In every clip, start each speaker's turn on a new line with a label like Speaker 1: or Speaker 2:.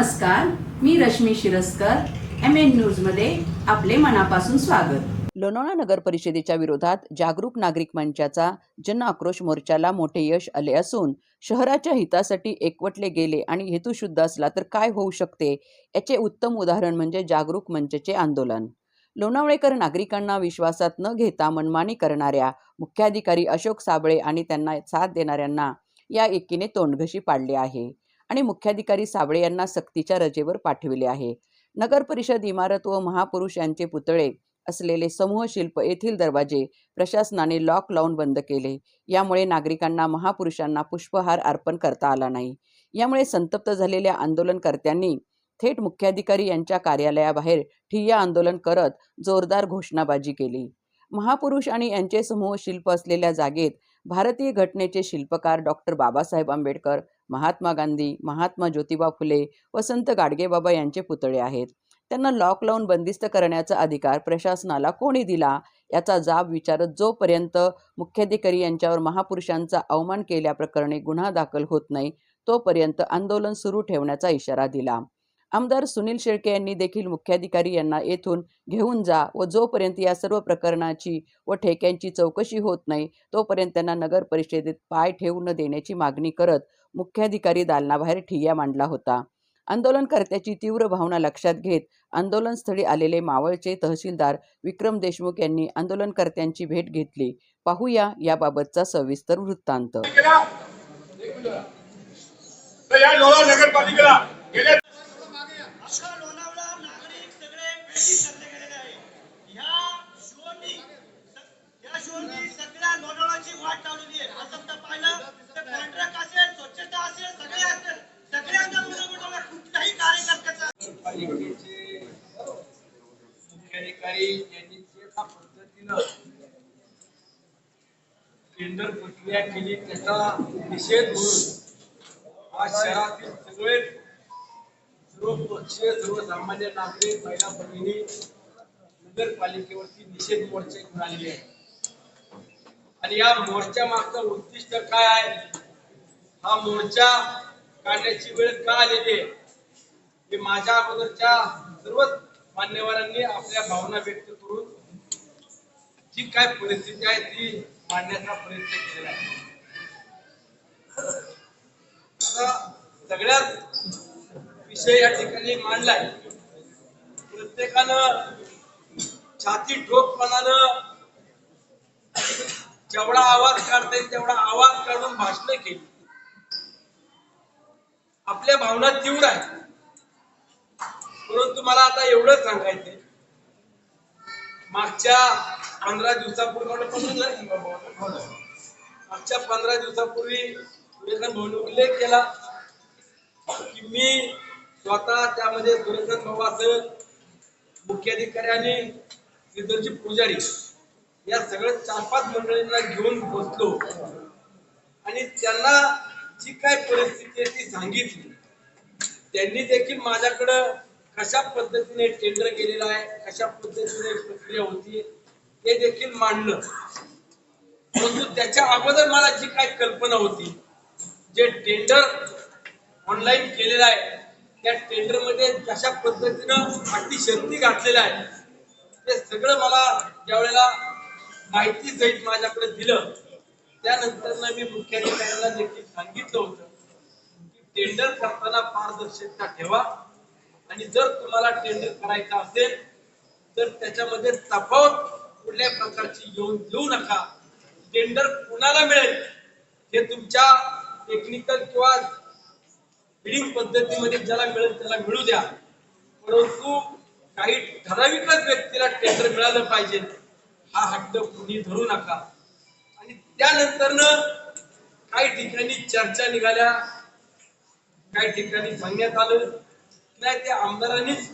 Speaker 1: नमस्कार मी Rashmi Shiraskar M N न्यूजमध्ये आपले मनापासून स्वागत.
Speaker 2: लोणावळा नगर परिषदेच्या विरोधात जागरूक नागरिक मंचाचा जन आक्रोश मोर्चाला मोठे यश आले असून शहराच्या हितासाठी एकवटले गेले आणि हेतू शुद्ध असला तर काय होऊ शकते याचे उत्तम उदाहरण म्हणजे जागरूक मंचचे आंदोलन. लोणावळेकर नागरिकांना विश्वासात न घेता मनमानी करणाऱ्या मुख्याधिकारी अशोक साबळे आणि त्यांना साथ देणाऱ्यांना या एकीने तोंडघशी पाडले आहे. आणि मुख्याधिकारी साबळे यांना सक्तीच्या रजेवर पाठविले आहे. नगर परिषद इमारत व महापुरुष यांचे पुतळे असलेले समूह शिल्प येथील दरवाजे प्रशासनाने लॉक लावून बंद केले. यामुळे नागरिकांना महापुरुषांना पुष्पहार अर्पण करता आला नाही. यामुळे संतप्त झालेल्या आंदोलनकर्त्यांनी थेट मुख्याधिकारी यांच्या कार्यालयाबाहेर ठिय्या आंदोलन करत जोरदार घोषणाबाजी केली. महापुरुष आणि यांचे समूह शिल्प असलेल्या जागेत भारतीय घटनेचे शिल्पकार डॉक्टर बाबासाहेब आंबेडकर महात्मा गांधी महात्मा ज्योतिबा फुले वसंत गाडगेबाबा यांचे पुतळे आहेत. त्यांना लॉक लावून बंदिस्त करण्याचा अधिकार प्रशासनाला कोणी दिला? याचा जाब विचारत जोपर्यंत मुख्याधिकारी यांच्यावर महापुरुषांचा अवमान केल्याप्रकरणी गुन्हा दाखल होत नाही तोपर्यंत आंदोलन सुरू ठेवण्याचा इशारा दिला. आमदार सुनील शेळके यांनी देखील मुख्याधिकारी यांना येथून घेऊन जा व जोपर्यंत या सर्व प्रकरणाची व ठेक्यांची चौकशी होत नाही तोपर्यंत त्यांना नगर परिषदेत पाय ठेवू न देण्याची मागणी करत मुख्याधिकारी दालनाबाहेर ठिय्या मांडला होता. आंदोलनकर्त्याची तीव्र भावना लक्षात घेत आंदोलनस्थळी आलेले मावळचे तहसीलदार विक्रम देशमुख यांनी आंदोलनकर्त्यांची भेट घेतली. पाहूया याबाबतचा सविस्तर वृत्तांत.
Speaker 3: सगळ्या कॉन्ट्रॅक्ट असेल स्वच्छता असेल सगळे असेल सगळ्यांना कुठल्याही कार्यकर्त्याचा.
Speaker 4: पालिकेचे यांनी ज्या पद्धतीनं टेंडर प्रक्रिया केली त्याचा निषेध म्हणून आज शहरातील सगळे सर्व पक्षीय सर्वसामान्य नागरिक महिला भगिनी नगरपालिकेवरती निषेध मोर्चे घेऊन आलेले आहेत. आणि या मोर्चा मागचं उद्दिष्ट काय आहे? हा मोर्चा काढण्याची वेळ का आलेली आहे? हे माझ्या अगोदरच्या सर्वच मान्यवरांनी आपल्या भावना व्यक्त करून जी काय परिस्थिती आहे ती मांडण्याचा प्रयत्न केलेला आहे. आता सगळ्यात विषय या ठिकाणी मांडलाय. प्रत्येकानं छाती ठोकपणानं जेवढा आवाज काढता येईल तेवढा आवाज काढून भाषण केली. आपल्या भावना तीव्र आहेत. परंतु मला आता एवढं सांगायचंय. मागच्या पंधरा दिवसापूर्वी मागच्या पंधरा दिवसापूर्वी भाऊने उल्लेख केला की मी स्वतः त्यामध्ये सुरेशन भाऊसह मुख्याधिकारी आणि श्रीधरजी पुजारी या सगळ्या चार पाच मंडळींना घेऊन बसलो. आणि त्यांना जी काय परिस्थिती आहे ती सांगितली. त्यांनी देखील माझ्याकडं कशा पद्धतीने टेंडर केलेलं आहे कशा पद्धतीने प्रक्रिया होती ते देखील मांडलं. परंतु त्याच्या अगोदर मला जी काय कल्पना होती जे टेंडर ऑनलाईन केलेलं आहे त्या टेंडरमध्ये कशा पद्धतीनं अटी शर्ती घातलेल्या आहेत ते सगळं मला ज्यावेळेला माहिती सहित माझ्याकडे दिलं. त्यानंतर मी मुख्याधिकाऱ्यांना देखील सांगितलं होतं की टेंडर करताना पारदर्शकता ठेवा. आणि जर तुम्हाला टेंडर करायचं असेल तर त्याच्यामध्ये तफावत कुठल्या प्रकारची येऊन देऊ नका. टेंडर कुणाला मिळेल हे तुमच्या टेक्निकल किंवा बिडिंग पद्धतीमध्ये ज्याला मिळेल त्याला मिळू द्या. परंतु काही ठराविकच व्यक्तीला टेंडर मिळालं पाहिजे. हा हट्ट कुणी धरू नका. आणि त्यानंतरनं काही ठिकाणी चर्चा निघाल्या काही ठिकाणी सांगण्यात आलं नाही त्या आमदारांनीच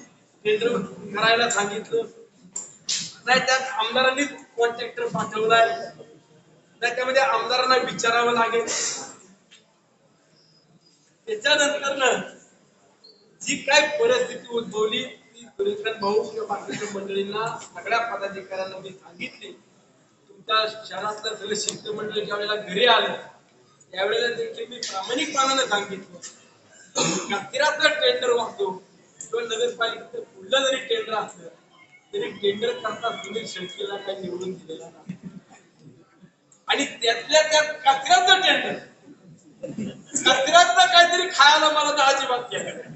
Speaker 4: केंद्र करायला सांगितलं नाही त्यात आमदारांनीच कॉन्ट्रॅक्टर पाठवलाय नाही त्यामध्ये आमदारांना विचारावं लागेल. त्याच्यानंतर जी काय परिस्थिती उद्भवली ती भाऊ किंवा बाकीच्या मंडळींना सगळ्या पदाधिकाऱ्यांना मी सांगितली. तुमच्या शहरातलं सगळं मंडळ ज्या वेळेला घरी आलं त्यावेळेला देखील मी प्रामाणिकपणानं सांगितलं. कचऱ्याचं टेंडर वाचतो किंवा नगरपालिकेचं पुढलं जरी टेंडर असलं तरी टेंडर करता सुनील शेळकेला काही निवडून दिलेला नाही. आणि त्यातल्या त्यात कचऱ्याचं टेंडर कचऱ्यातलं काहीतरी खायला मला तर अजिबात केलं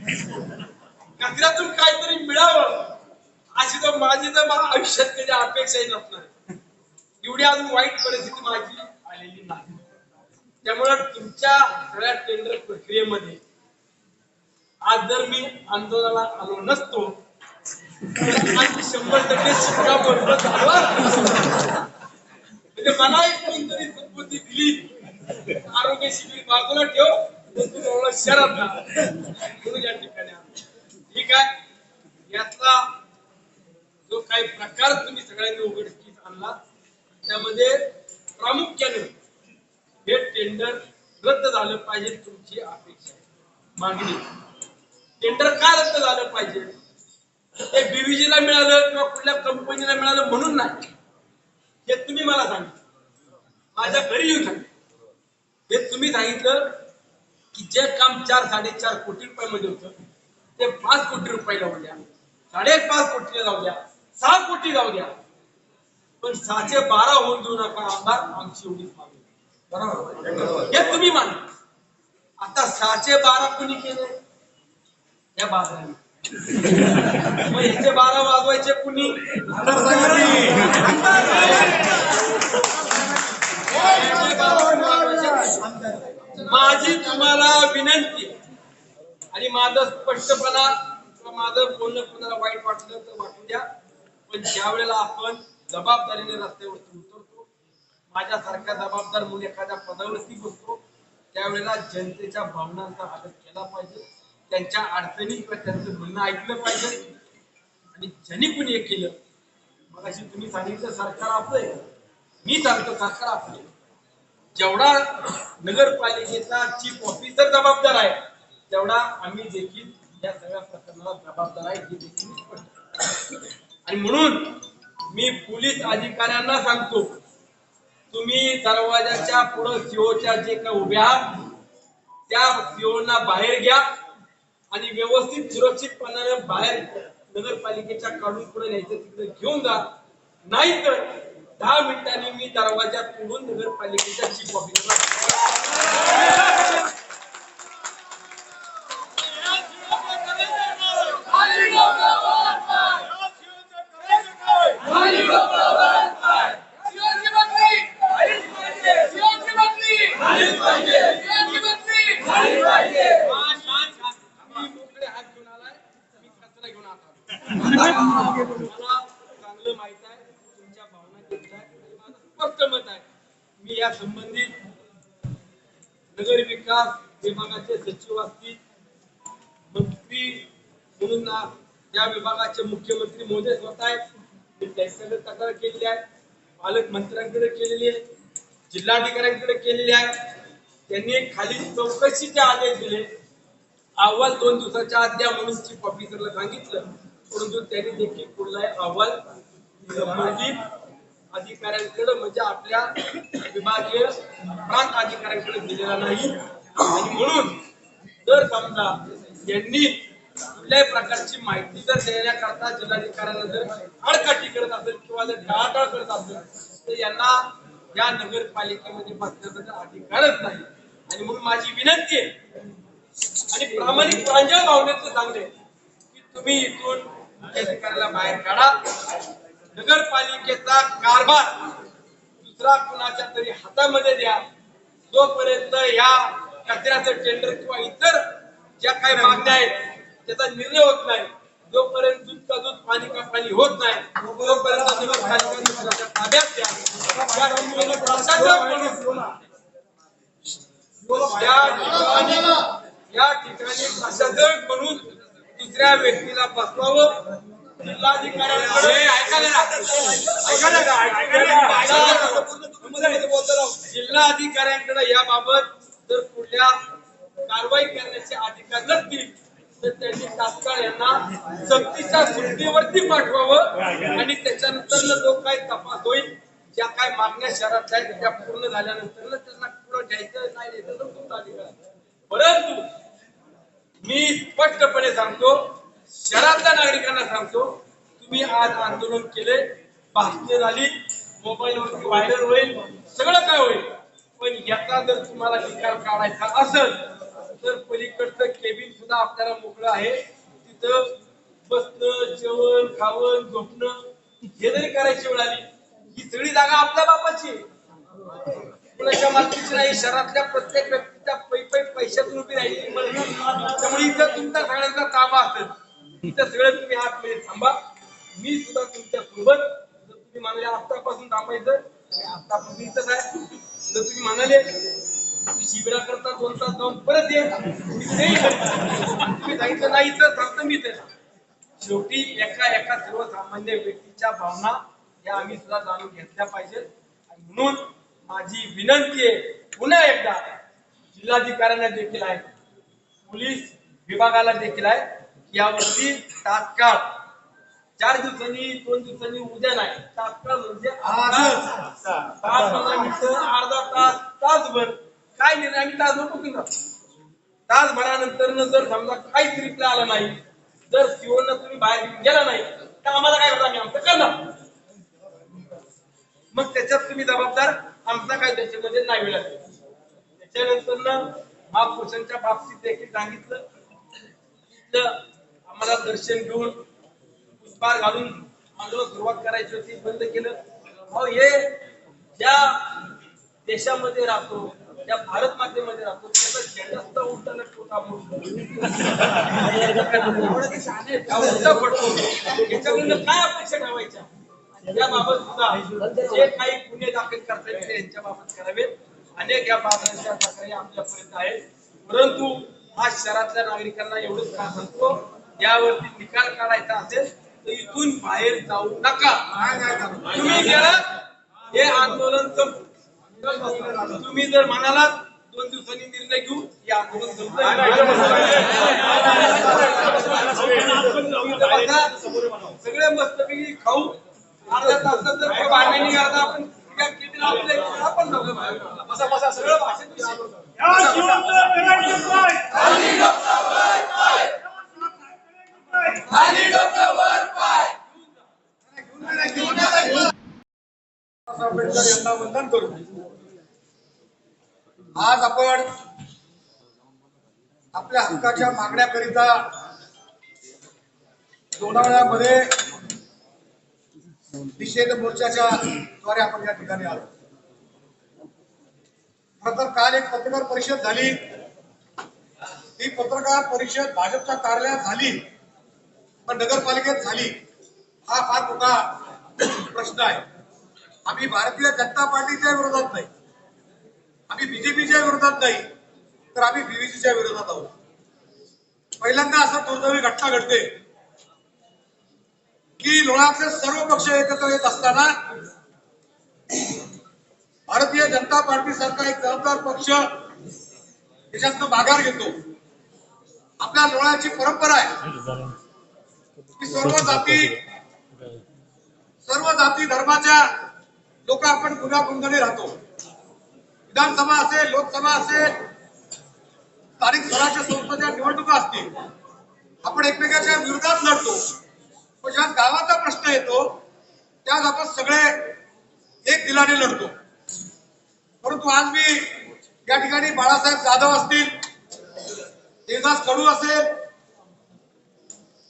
Speaker 4: कचऱ्यातून काहीतरी मिळावं. अशी तर माझी तर मला आयुष्यात कधी अपेक्षाही नसणार एवढी अजून वाईट परिस्थिती माझी आलेली नाही. त्यामुळे तुमच्या सगळ्या टेंडर प्रक्रियेमध्ये आज जर मी आंदोलनाला आलो नसतो शंभर टक्के बरोबर म्हणजे मला एक कोणतरी सद्बुद्धी दिली. आरोग्य शिबिर बाजूला ठेव तर शरद म्हणून या ठिकाणी ठीक आहे? यातला जो काही प्रकार तुम्ही सगळ्यांनी उघडकीस आणला त्यामध्ये प्रामुख्याने हे टेंडर रद्द झालं पाहिजे तुमची अपेक्षा मागणी. टेंडर का रद्द झालं पाहिजे? ते बीबीजीला ला मिळालं किंवा कुठल्या कंपनीला मिळालं म्हणून नाही. हे तुम्ही मला सांगितलं माझ्या घरी येऊन सांगितलं हे तुम्ही सांगितलं की जे काम चार साडेचार कोटी रुपयामध्ये होतं ते पाच कोटी रुपये लावून द्या. साडेपाच कोटीला जाऊ द्या. सहा कोटी जाऊ द्या. पण सहाशे बारा होऊन देऊ नका आमदार आमची एवढीच मागणी. बरोबर? हे तुम्ही मान आता सहाशे बारा कोणी केले? या बाजाराने. मग याचे बारा वाजवायचे कुणी? माझी तुम्हाला विनंती आणि माझं स्पष्टपणा किंवा माझं बोलणं कोणाला वाईट वाटलं तर वाटू द्या पण ज्या वेळेला आपण जबाबदारीने रस्त्यावरती उतरतो माझ्यासारखा जबाबदार म्हणून एखाद्या पदावरती बसतो त्यावेळेला जनतेच्या भावनांचा आदर केला पाहिजे त्यांच्या अडचणी किंवा त्यांचं म्हणणं ऐकलं पाहिजे आणि ज्यांनी कोणी हे केलं मग अशी तुम्ही सांगितलं सरकार आपलं आहे. मी सांगतो सरकार आपलं आहे. जेवढा नगरपालिकेचा चीफ ऑफिसर जबाबदार आहे तेवढा आम्ही देखील या सगळ्या प्रकरणाला जबाबदार आहे हे देखील स्पष्ट आणि म्हणून मी पोलीस अधिकाऱ्यांना सांगतो तुम्ही दरवाजाच्या पुढं सीओच्या जे काही उभ्या आहात त्या सीओना बाहेर घ्या आणि व्यवस्थित सुरक्षितपणाने बाहेर नगरपालिकेच्या काढून पुढे न्यायचं तिकडे घेऊन जा. नाहीतर दहा मिनिटांनी मी दरवाजा तोडून नगरपालिकेच्या चीफ ऑफिसरला या संबंधित नगर विकास विभागाचे सचिव असतील मंत्री म्हणून ना या विभागाचे मुख्यमंत्री महोदय स्वतः त्यांच्याकडे तक्रार केलेली आहे. पालकमंत्र्यांकडे केलेली आहे. जिल्हाधिकाऱ्यांकडे केलेली आहे. त्यांनी खाली चौकशीचे आदेश दिले. अहवाल दोन दिवसाच्या आत द्या म्हणून चीफ ऑफिसरला सांगितलं. परंतु त्यांनी देखील पुढला अहवाल संबंधित अधिकाऱ्यांकडे म्हणजे आपल्या विभागीय प्रांत अधिकाऱ्यांकडे दिलेला नाही. आणि म्हणून जर समजा यांनी कुठल्याही प्रकारची माहिती जर देण्याकरता जिल्हाधिकाऱ्यांना जर आडकाठी करत असेल किंवा जर टाळाटाळ करत असेल तर यांना या नगरपालिकेमध्ये बसण्याचा अधिकारच नाही. आणि म्हणून माझी विनंती आहे आणि प्रामाणिक प्रांजळ भावनेचं सांगले की तुम्ही इथून अधिकाऱ्याला बाहेर काढा. नगरपालिकेचा कारभार दुसरा कुणाच्या तरी हातामध्ये द्या. जोपर्यंत या कचऱ्याचं टेंडर किंवा इतर ज्या काही मागण्या आहेत त्याचा निर्णय होत नाही. जोपर्यंत दूध का दूध पाणी का पाणी होत नाही तोपर्यंत या ठिकाणी प्रशासक म्हणून दुसऱ्या व्यक्तीला बसवावं. जिल्हाधिकाऱ्यांकडे याबाबत जर पुढल्या कारवाई करण्याचे अधिकार नसतील तर त्यांनी तात्काळ यांना सक्तीच्या सुट्टीवरती पाठवावं आणि त्याच्यानंतर जो काय तपास होईल ज्या काय मागण्या शहरात आहेत त्या पूर्ण झाल्यानंतर त्यांना पुढे घ्यायचं नाही द्यायचं तुमचा अधिकार परंतु मी स्पष्टपणे सांगतो शहरातल्या नागरिकांना सांगतो तुम्ही आज आंदोलन केले भाषणे झाली मोबाईलवरती व्हायरल होईल सगळं काय होईल. पण याचा जर तुम्हाला निकाल काढायचा असेल तर पलीकडचं केबिन सुद्धा आपल्याला मोकळं आहे तिथं बसणं जेवण खावण झोपणं हे जरी करायची वेळ आली ही सगळी जागा आपल्या बापाची कुणाच्या मालकीची नाही शहरातल्या प्रत्येक व्यक्तीच्या पै पै पैशातून उभी राहिली त्यामुळे इथं तुमचा सगळ्यांचा ताबा असेल. इथं सगळं तुम्ही आतमध्ये थांबा. मी सुद्धा तुमच्यासोबत जर तुम्ही म्हणाले आत्तापासून थांबायचं आत्तापासून इथंच आहे. जर तुम्ही म्हणाले शिबिराकरता दोन तास जाऊन परत ये. तुम्ही सांगितलं नाही तर थांबतो मी इथे. शेवटी एका एका सर्वसामान्य व्यक्तीच्या भावना या आम्ही सुद्धा जाणून घेतल्या पाहिजेत. आणि म्हणून माझी विनंती आहे पुन्हा एकदा जिल्हाधिकाऱ्यांना देखील आहे पोलीस विभागाला देखील आहे यावरती तात्काळ चार दिवसांनी दोन दिवसांनी उद्या नाही तात्काळ म्हणजे आज पाच पंधरा मिनिटं अर्धा तास तासभर काय निर्णय आम्ही तासभर बघून जातो तासभरानंतर जर समजा काहीच रिप्लाय आला नाही जर सीओनं तुम्ही बाहेर घेऊन गेला नाही तर आम्हाला काय होतं आम्ही आमचं करणार मग त्याच्यात तुम्ही जबाबदार आमचा काय त्याच्यामध्ये नाही वेळ त्याच्यानंतर महापुरुषांच्या बाबतीत देखील सांगितलं. आम्हाला दर्शन घेऊन पुष्पार घालून आंदोलन सुरुवात करायची होती बंद केलं. अहो हे ज्या देशामध्ये राहतो त्या भारत मातेमध्ये राहतो त्याचा झेंडा सुद्धा उलटाला टोटा उलटा पडतो. याच्याकडनं काय अपेक्षा ठेवायच्या? याबाबत सुद्धा जे काही गुन्हे दाखल करता येईल यांच्या बाबत करावेत. अनेक या बाबतीच्या तक्रारी आपल्यापर्यंत आहेत. परंतु आज शहरातल्या नागरिकांना एवढंच का सांगतो यावरती निकाल काढायचा असेल तर इथून बाहेर जाऊ नका. तुम्ही गेला हे आंदोलन संपू तुम्ही जर म्हणालात दोन दिवसांनी निर्णय घेऊ हे आंदोलन सगळे मस्तपैकी खाऊ अर्धा तासात जर बाहेर निघाला तर आपण या सगळं भाषेत.
Speaker 5: आंबेडकर यांना वंदन करू आज आपण आपल्या हक्काच्या मागण्याकरिता लोणावळ्यामध्ये निषेध मोर्चाच्या द्वारे आपण या ठिकाणी आलो. खर तर काल एक पत्रकार परिषद झाली. ही पत्रकार परिषद भाजपच्या कार्यालयात झाली पण नगरपालिकेत झाली. हा फार मोठा प्रश्न आहे. आम्ही भारतीय जनता पार्टीच्या विरोधात नाही. आम्ही बीजेपीच्या विरोधात नाही तर आम्ही बीबीसीच्या विरोधात आहोत. पहिल्यांदा असं दुर्दैवी घटना घडते की लोणातले सर्व पक्ष एकत्र येत असताना भारतीय जनता पार्टी सारखा एक जबाबदार पक्ष त्याच्यातनं माघार घेतो. आपल्या लोणाची परंपरा आहे की सर्व जाती सर्व जाती धर्माच्या लोक आपण गुन्हा गुन्ह्यागुंगाने राहतो. विधानसभा असेल लोकसभा असेल स्थानिक स्वराज्य संस्थेच्या निवडणुका असतील आपण एकमेकाच्या विरोधात लढतो. पण ज्या गावाचा प्रश्न येतो त्यात आपण सगळे एक दिलाने लढतो. परंतु आज मी या ठिकाणी बाळासाहेब जाधव असतील देवदास कडू असेल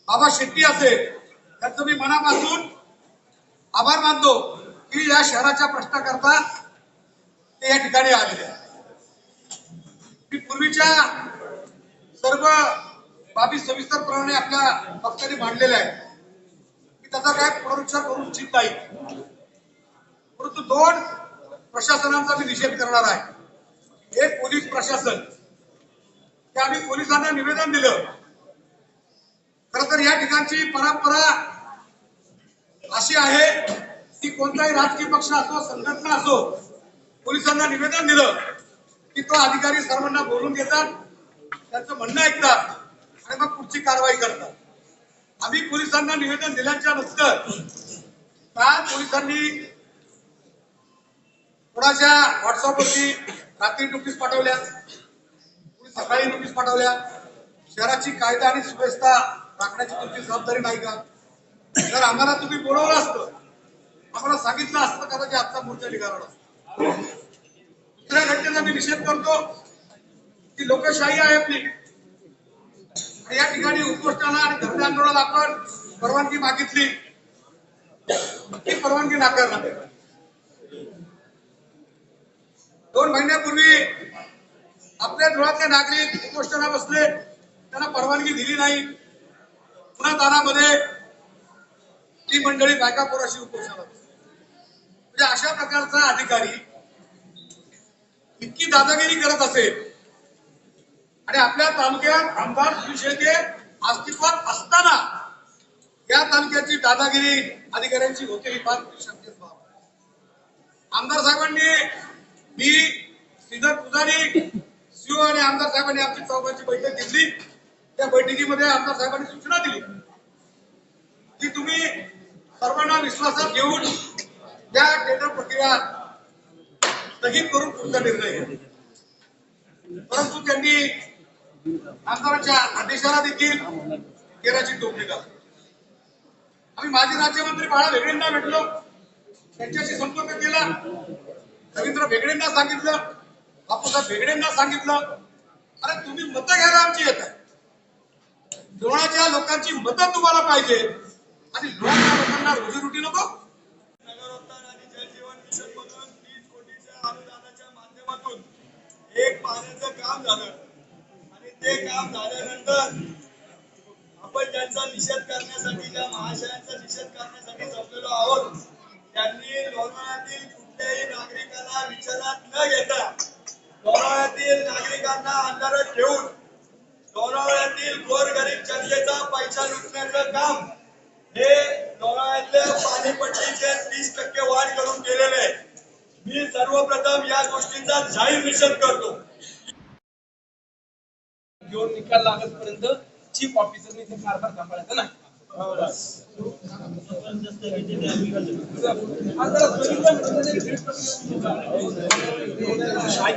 Speaker 5: बाबा शेट्टी असेल त्यांचं मी मनापासून आभार मानतो की या शहराच्या प्रश्नाकरता ते या ठिकाणी आलेले मी पूर्वीच्या सर्व बाबी सविस्तरप्रमाणे आपल्या पक्षाने मांडलेल्या आहेत. की त्याचा काय पुनरुच्चार करू इच्छित नाही. परंतु दोन प्रशासनांचा मी निषेध करणार आहे. एक पोलीस प्रशासन. ते आम्ही पोलिसांना निवेदन दिलं. खर तर या ठिकाणची परंपरा अशी आहे की कोणताही राजकीय पक्ष असो संघटना असो पोलिसांना निवेदन दिलं की तो अधिकारी सर्वांना बोलून घेतात त्यांचं म्हणणं ऐकतात आणि मग पुढची कारवाई करतात. आम्ही पोलिसांना निवेदन दिल्याच्या नंतर काल पोलिसांनी कोणाच्या व्हॉट्सअपवरती रात्री नोटीस पाठवल्या कोणी सकाळी नोटीस पाठवल्या शहराची कायदा आणि सुव्यवस्था राखण्याची तुमची जबाबदारी नाही का? जर आम्हाला तुम्ही बोलवलं असतं आम्हाला सांगितलं असतं कदाचित आजचा मोर्चा निघाला असतो दुसऱ्या घटनेचा मी निषेध करतो की लोकशाही आहे आपली. आणि या ठिकाणी उपोषणाला आणि धरणे आंदोलनाला आपण परवानगी मागितली. ती परवानगी नाकारणार दोन महिन्यापूर्वी आपल्या धुळ्यातले नागरिक उपोषणा बसले. त्यांना परवानगी दिली नाही. पुन्हा तानामध्ये ती मंडळी बायका पोराशी उपोषणाला बसली. ते अशा प्रकारचा अधिकारी इतकी दादागिरी करत असेल. आणि आपल्या तालुक्यात आमदार शिवसेने अस्तित्वात असताना या तालुक्याची दादागिरी अधिकाऱ्यांची होते ही फार शक्यच बाब आमदार साहेबांनी मी श्रीधर पुजारी शिव आणि आमदार साहेबांनी आमची चौकाची बैठक घेतली. त्या बैठकीमध्ये आमदार साहेबांनी सूचना दिली. की तुम्ही सर्वांना विश्वासात घेऊन या टेंडर प्रक्रिया स्थगित करून पुढचा निर्णय घ्या परंतु त्यांनी आमदारांच्या आदेशाला देखील केराची टोपली घातली आम्ही माजी राज्यमंत्री बाळा वेगळेंना भेटलो. त्यांच्याशी संपर्क केला. रवींद्र भेगडेंना सांगितलं. बापूसाहेब भेगडेंना सांगितलं. अरे तुम्ही मतं घ्यायला आमची येत आहे. लोणाच्या लोकांची मतं तुम्हाला पाहिजे. आणि लोणाच्या लोकांना रोजीरोटी नको.
Speaker 3: एक पाण्याचं काम झालं. आणि ते काम झाल्यानंतर आपण ज्यांचा निषेध करण्यासाठी ज्या महाशयांचा निषेध करण्यासाठी जमलेलो आहोत त्यांनी लोणावळ्यातील कुठल्याही नागरिकाला विचारात न घेता लोणावळ्यातील नागरिकांना अंधारात ठेवून लोणावळ्यातील गोरगरीब जनतेचा पैसा लुटण्याचं काम हे लोणावळ्यातल्या पाणीपट्टीचे तीस टक्के वाढ करून केलेले आहे. मी सर्वप्रथम या गोष्टीचा जाहीर निषेध करतो.
Speaker 4: घेऊन निकाल लागतपर्यंत चीफ ऑफिसरने ते कारभार सांभाळायचा नाही. आता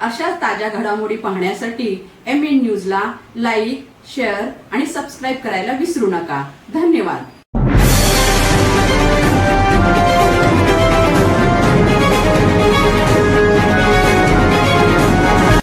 Speaker 1: अशा ताज्या घडामोडी पाहण्यासाठी एम एन न्यूजला लाईक शेअर आणि सबस्क्राईब करायला विसरू नका. धन्यवाद.